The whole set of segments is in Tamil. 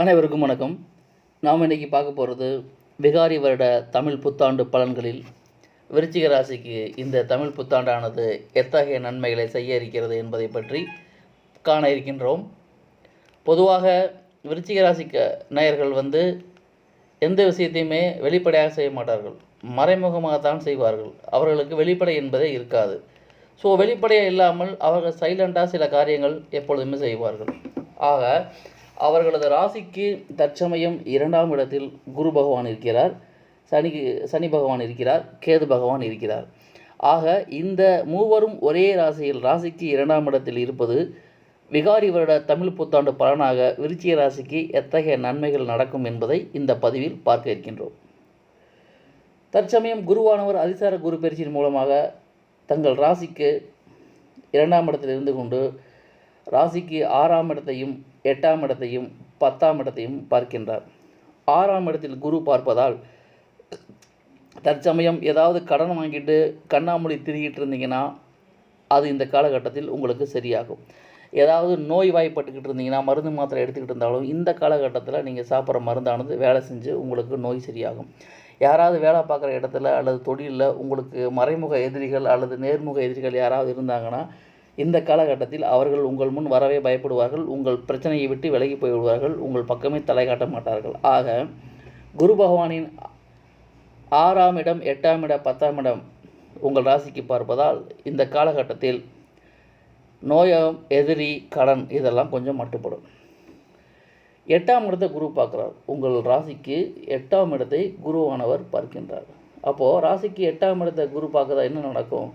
அனைவருக்கும் வணக்கம். நாம் இன்னைக்கு பார்க்க போகிறது விகாரி வருட தமிழ் புத்தாண்டு பலன்களில். விருச்சிக ராசிக்கு இந்த தமிழ் புத்தாண்டானது எத்தகைய நன்மைகளை செய்ய இருக்கிறது என்பதை பற்றி காண இருக்கின்றோம். பொதுவாக விருச்சிக ராசிக்கு நேயர்கள் வந்து எந்த விஷயத்தையுமே வெளிப்படையாக செய்ய மாட்டார்கள். மறைமுகமாகத்தான் செய்வார்கள். அவர்களுக்கு வெளிப்படை என்பதே இருக்காது. ஸோ வெளிப்படையாக இல்லாமல் அவர்கள் சைலண்டாக சில காரியங்கள் எப்பொழுதுமே செய்வார்கள். ஆக அவர்களது ராசிக்கு தற்சமயம் இரண்டாம் இடத்தில் குரு பகவான் இருக்கிறார். சனி சனி பகவான் இருக்கிறார். கேது பகவான் இருக்கிறார். ஆக இந்த மூவரும் ஒரே ராசியில் ராசிக்கு இரண்டாம் இடத்தில் இருப்பது விகாரி வருட தமிழ் புத்தாண்டு பலனாக விருச்சிய ராசிக்கு எத்தகைய நன்மைகள் நடக்கும் என்பதை இந்த பதிவில் பார்க்க இருக்கின்றோம். தற்சமயம் குருவானவர் அதிசார குரு பயிற்சியின் மூலமாக தங்கள் ராசிக்கு இரண்டாம் இடத்தில் இருந்து கொண்டு ராசிக்கு ஆறாம் இடத்தையும் எட்டாம் இடத்தையும் பத்தாம் இடத்தையும் பார்க்கின்றார். ஆறாம் இடத்தில் குரு பார்ப்பதால் தற்சமயம் ஏதாவது கடன் வாங்கிட்டு கண்ணாமூடி திரிகிட்டு இருந்தீங்கன்னா அது இந்த காலகட்டத்தில் உங்களுக்கு சரியாகும். ஏதாவது நோய் வாய்ப்பட்டுக்கிட்டு இருந்தீங்கன்னா மருந்து மாத்திரை எடுத்துக்கிட்டு இருந்தாலும் இந்த காலகட்டத்தில் நீங்கள் சாப்பிட்ற மருந்தானது வேலை செஞ்சு உங்களுக்கு நோய் சரியாகும். யாராவது வேலை பார்க்குற இடத்துல அல்லது தொழிலில் உங்களுக்கு மறைமுக எதிரிகள் அல்லது நேர்முக எதிரிகள் யாராவது இருந்தாங்கன்னா இந்த காலகட்டத்தில் அவர்கள் உங்கள் முன் வரவே பயப்படுவார்கள் உங்கள் பிரச்சனையை விட்டு விலகி போய்விடுவார்கள் உங்கள் பக்கமே தலை காட்ட மாட்டார்கள். ஆக குரு பகவானின் ஆறாம் இடம் எட்டாம் இடம் பத்தாம் இடம் உங்கள் ராசிக்கு பார்ப்பதால் இந்த காலகட்டத்தில் நோயம் எதிரி கடன் இதெல்லாம் கொஞ்சம் மட்டுப்படும். எட்டாம் இடத்தை குரு பார்க்குறார். உங்கள் ராசிக்கு எட்டாம் இடத்தை குருவானவர் பார்க்கின்றார். அப்போது ராசிக்கு எட்டாம் இடத்தை குரு பார்க்குறதா என்ன நடக்கும்?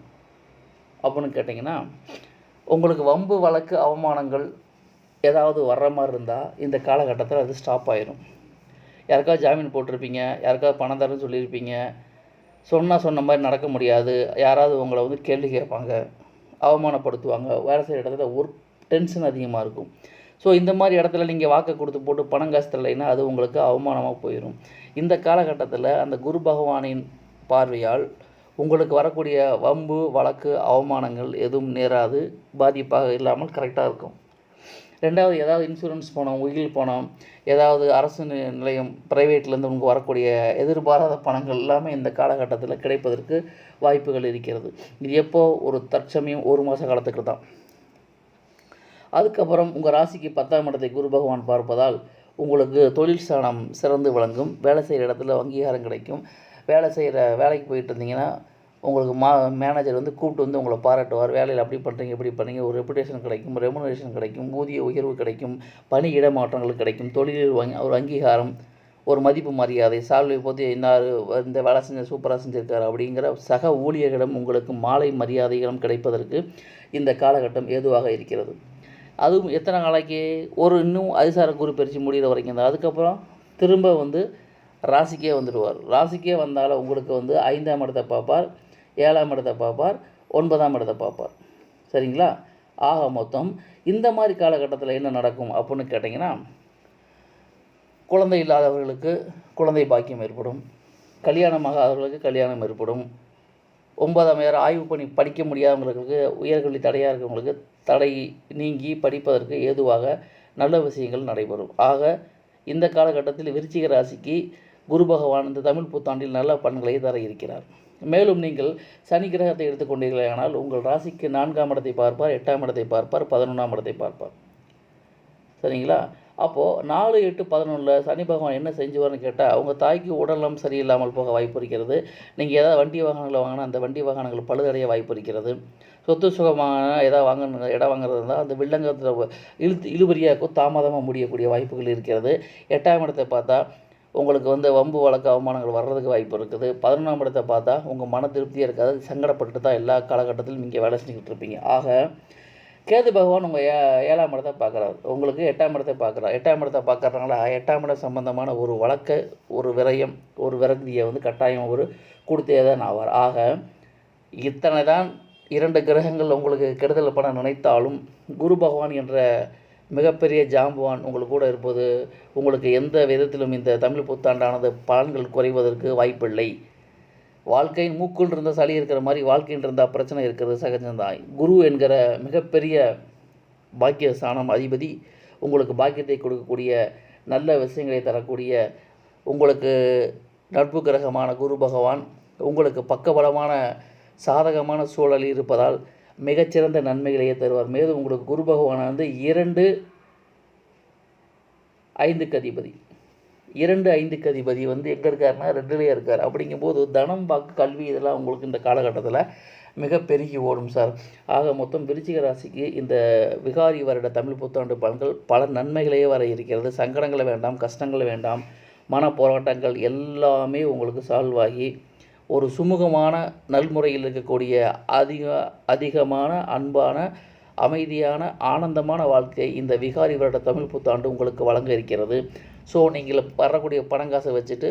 அப்படின்னு கேட்டிங்கன்னா உங்களுக்கு வம்பு வழக்கு அவமானங்கள் ஏதாவது வர்ற மாதிரி இருந்தால் இந்த காலகட்டத்தில் அது ஸ்டாப் ஆயிரும். யாருக்காவது ஜாமீன் போட்டிருப்பீங்க யாருக்காவது பணம் தரேன்னு சொல்லியிருப்பீங்க சொன்னால் சொன்ன மாதிரி நடக்க முடியாது யாராவது உங்களை வந்து கேள்வி கேட்பாங்க அவமானப்படுத்துவாங்க வேலை செய்கிற இடத்துல ஒரு டென்ஷன் அதிகமாக இருக்கும். ஸோ இந்த மாதிரி இடத்துல நீங்கள் வாக்கு கொடுத்து போட்டு பணம் காசு தரலைன்னா அது உங்களுக்கு அவமானமாக போயிடும் இந்த காலகட்டத்தில் அந்த குரு பகவானின் பார்வையால் உங்களுக்கு வரக்கூடிய வம்பு வழக்கு அவமானங்கள் எதுவும் நேராது பாதிப்பாக இல்லாமல் கரெக்டாக இருக்கும். ரெண்டாவது ஏதாவது இன்சூரன்ஸ் பணம் உயில் பணம் ஏதாவது அரசு நிலையம் ப்ரைவேட்லேருந்து உங்களுக்கு வரக்கூடிய எதிர்பாராத பணங்கள் எல்லாமே இந்த காலகட்டத்தில் கிடைப்பதற்கு வாய்ப்புகள் இருக்கிறது. இது எப்போ? ஒரு தற்சமயம் ஒரு மாத காலத்துக்கு தான். அதுக்கப்புறம் உங்கள் ராசிக்கு பத்தாம் இடத்தை குரு பகவான் பார்ப்பதால் உங்களுக்கு தொழில் ஸ்தானம் சிறந்து விளங்கும். வேலை செய்கிற இடத்துல அங்கீகாரம் கிடைக்கும். வேலை செய்கிற வேலைக்கு போயிட்டு இருந்தீங்கன்னா உங்களுக்கு மா மேனேஜர் வந்து கூப்பிட்டு வந்து உங்களை பாராட்டுவார். வேலையில் அப்படி பண்ணுறீங்க இப்படி பண்ணுறீங்க ஒரு ரெப்புடேஷன் கிடைக்கும் ரெமுனரேஷன் கிடைக்கும் ஊதிய உயர்வு கிடைக்கும் பணி இடமாற்றங்கள் கிடைக்கும் தொழிலில் வங்கி- ஒரு அங்கீகாரம் ஒரு மதிப்பு மரியாதை சால்வை போது இன்னார் இந்த வேலை செஞ்ச சூப்பராக செஞ்சுருக்காரு அப்படிங்கிற சக ஊழியர்களிடம் உங்களுக்கு மாலை மரியாதைகளும் கிடைப்பதற்கு இந்த காலகட்டம் ஏதுவாக இருக்கிறது. அதுவும் எத்தனை நாளைக்கு? ஒரு இன்னும் அதிசார குரு பயிற்சி முடிகிற வரைக்கும் தான். அதுக்கப்புறம் திரும்ப வந்து ராசிக்கே வந்துடுவார். ராசிக்கே வந்தாலும் உங்களுக்கு வந்து ஐந்தாம் இடத்தை பார்ப்பார் ஏழாம் இடத்தை பார்ப்பார் ஒன்பதாம் இடத்தை பார்ப்பார். சரிங்களா? ஆக மொத்தம் இந்த மாதிரி காலகட்டத்தில் என்ன நடக்கும் அப்படின்னு கேட்டிங்கன்னா குழந்தை இல்லாதவர்களுக்கு குழந்தை பாக்கியம் ஏற்படும். கல்யாணமாகாதவர்களுக்கு கல்யாணம் ஏற்படும். ஒன்பதாம் ஏற ஆய்வு பண்ணி படிக்க முடியாதவங்களுக்கு உயர்கல்வி தடையாக இருக்கிறவங்களுக்கு தடை நீங்கி படிப்பதற்கு ஏதுவாக நல்ல விஷயங்கள் நடைபெறும். ஆக இந்த காலகட்டத்தில் விருச்சிக ராசிக்கு குரு பகவான் இந்த தமிழ் புத்தாண்டில் நல்ல பலன்களை தர இருக்கிறார். மேலும் நீங்கள் சனி கிரகத்தை எடுத்துக்கொண்டீர்களானால் உங்கள் ராசிக்கு நான்காம் இடத்தை பார்ப்பார் எட்டாம் இடத்தை பார்ப்பார் பதினொன்றாம் இடத்தை பார்ப்பார். சரிங்களா? அப்போது நாலு எட்டு பதினொன்றில் சனி பகவான் என்ன செஞ்சுவார்னு கேட்டால் அவங்க தாய்க்கு உடல்நலம் சரியில்லாமல் போக வாய்ப்பு இருக்கிறது. நீங்கள் ஏதாவது வண்டி வாகனங்களை வாங்கினா அந்த வண்டி வாகனங்கள் பழுதடைய வாய்ப்பு இருக்கிறது. சொத்து சுகமான ஏதாவது வாங்கணும் இடம் வாங்குறது இருந்தால் அந்த வில்லங்கத்தில் இழுத்து இழுபறியாக்கும் தாமதமாக முடியக்கூடிய வாய்ப்புகள் இருக்கிறது. எட்டாம் இடத்தை பார்த்தா உங்களுக்கு வந்து வம்பு வழக்கு அவமானங்கள் வர்றதுக்கு வாய்ப்பு இருக்குது. பதினொன்றாம் இடத்தை பார்த்தா உங்கள் மன திருப்தியாக இருக்காது சங்கடப்பட்டு தான் எல்லா காலகட்டத்திலும் நீங்கள் வேலை செஞ்சுக்கிட்டு இருப்பீங்க. ஆக கேது பகவான் உங்கள் ஏ ஏழாம் இடத்தை பார்க்குறாரு. உங்களுக்கு எட்டாம் இடத்தை பார்க்குறாரு. எட்டாம் இடத்தை பார்க்குறதுனால எட்டாம் இடம் சம்பந்தமான ஒரு வழக்கை ஒரு விரயம் ஒரு விரக்தியை வந்து கட்டாயம் ஒரு கொடுத்தே தான் ஆவார். ஆக இத்தனை தான் இரண்டு கிரகங்கள் உங்களுக்கு கெடுதல் பண்ண நினைத்தாலும் குரு பகவான் என்ற மிகப்பெரிய ஜாம்பவான் உங்களுக்கு கூட இருப்பது உங்களுக்கு எந்த விதத்திலும் இந்த தமிழ் புத்தாண்டானது பலன்கள் குறைவதற்கு வாய்ப்பில்லை. வாழ்க்கையின் மூக்குள் இருந்த சளி இருக்கிற மாதிரி வாழ்க்கையில் இருந்தால் பிரச்சனை இருக்கிறது சகஜம்தான். குரு என்கிற மிகப்பெரிய பாக்கிய ஸ்தானம் அதிபதி உங்களுக்கு பாக்கியத்தை கொடுக்கக்கூடிய நல்ல விஷயங்களை தரக்கூடிய உங்களுக்கு நட்பு கிரகமான குரு பகவான் உங்களுக்கு பக்கபலமான சாதகமான சூழல் இருப்பதால் மிகச்சிறந்த நன்மைகளையே தருவார். மேலும் உங்களுக்கு குரு பகவான் வந்து இரண்டு ஐந்துக்கு அதிபதி. இரண்டு ஐந்துக்கு அதிபதி வந்து எங்கே இருக்காருன்னா ரெண்டுலேயே இருக்கார். அப்படிங்கும்போது தனம் வாக்கு கல்வி இதெல்லாம் உங்களுக்கு இந்த காலகட்டத்தில் மிக பெருகி ஓடும் சார். ஆக மொத்தம் விருச்சிக ராசிக்கு இந்த விகாரி வருட தமிழ் புத்தாண்டு பலன்கள் பல நன்மைகளையே வர இருக்கிறது. சங்கடங்கள் வேண்டாம் கஷ்டங்கள் வேண்டாம் மன போராட்டங்கள் எல்லாமே உங்களுக்கு சால்வ் ஆகி ஒரு சுமூகமான நல்முறையில் இருக்கக்கூடிய அதிக அதிகமான அன்பான அமைதியான ஆனந்தமான வாழ்க்கை இந்த விகாரி வருட தமிழ் புத்தாண்டு உங்களுக்கு வழங்க இருக்கிறது. ஸோ நீங்கள் வரக்கூடிய பணங்காசை வச்சுட்டு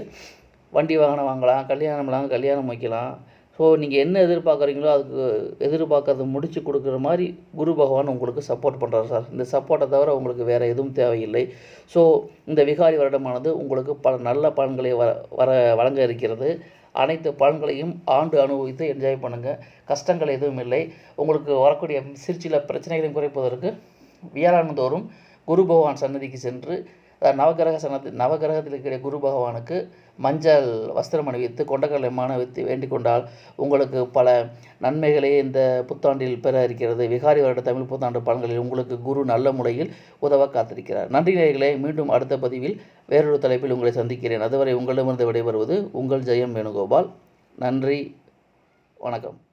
வண்டி வாகனம் வாங்கலாம் கல்யாணம் பண்ணலாம் கல்யாணம் வைக்கலாம். ஸோ நீங்கள் என்ன எதிர்பார்க்குறீங்களோ அதுக்கு எதிர்பார்க்கறத முடித்து கொடுக்குற மாதிரி குரு பகவான் உங்களுக்கு சப்போர்ட் பண்ணுறாரு சார். இந்த சப்போர்ட்டை தவிர உங்களுக்கு வேறு எதுவும் தேவையில்லை. ஸோ இந்த விகாரி வருடமானது உங்களுக்கு பல நல்ல பலன்களை வர வர வழங்க இருக்கிறது. அனைத்து பலன்களையும் ஆண்டு அனுபவித்து என்ஜாய் பண்ணுங்கள் கஷ்டங்கள் எதுவும் இல்லை. உங்களுக்கு வரக்கூடிய சிற்சில பிரச்சனைகளையும் குறைப்பதற்கு வியாழாண்டுதோறும் குரு பகவான் சன்னதிக்கு சென்று நவகிரக சன்னதி நவகிரகத்தில் இருக்கிற குரு பகவானுக்கு மஞ்சள் வஸ்திரம் அணிவித்து கொண்டக்கடலை மான வேண்டிக் கொண்டால் உங்களுக்கு பல நன்மைகளே இந்த புத்தாண்டில் பெற இருக்கிறது. விகாரி வருட தமிழ் புத்தாண்டு பலன்களில் உங்களுக்கு குரு நல்ல முறையில் உதவ காத்திருக்கிறார். நன்றி நேர்களை மீண்டும் அடுத்த பதிவில் வேறொரு தலைப்பில் உங்களை சந்திக்கிறேன். அதுவரை உங்களிடமிருந்து விடைபெறுவது உங்கள் ஜெயம் வேணுகோபால். நன்றி வணக்கம்.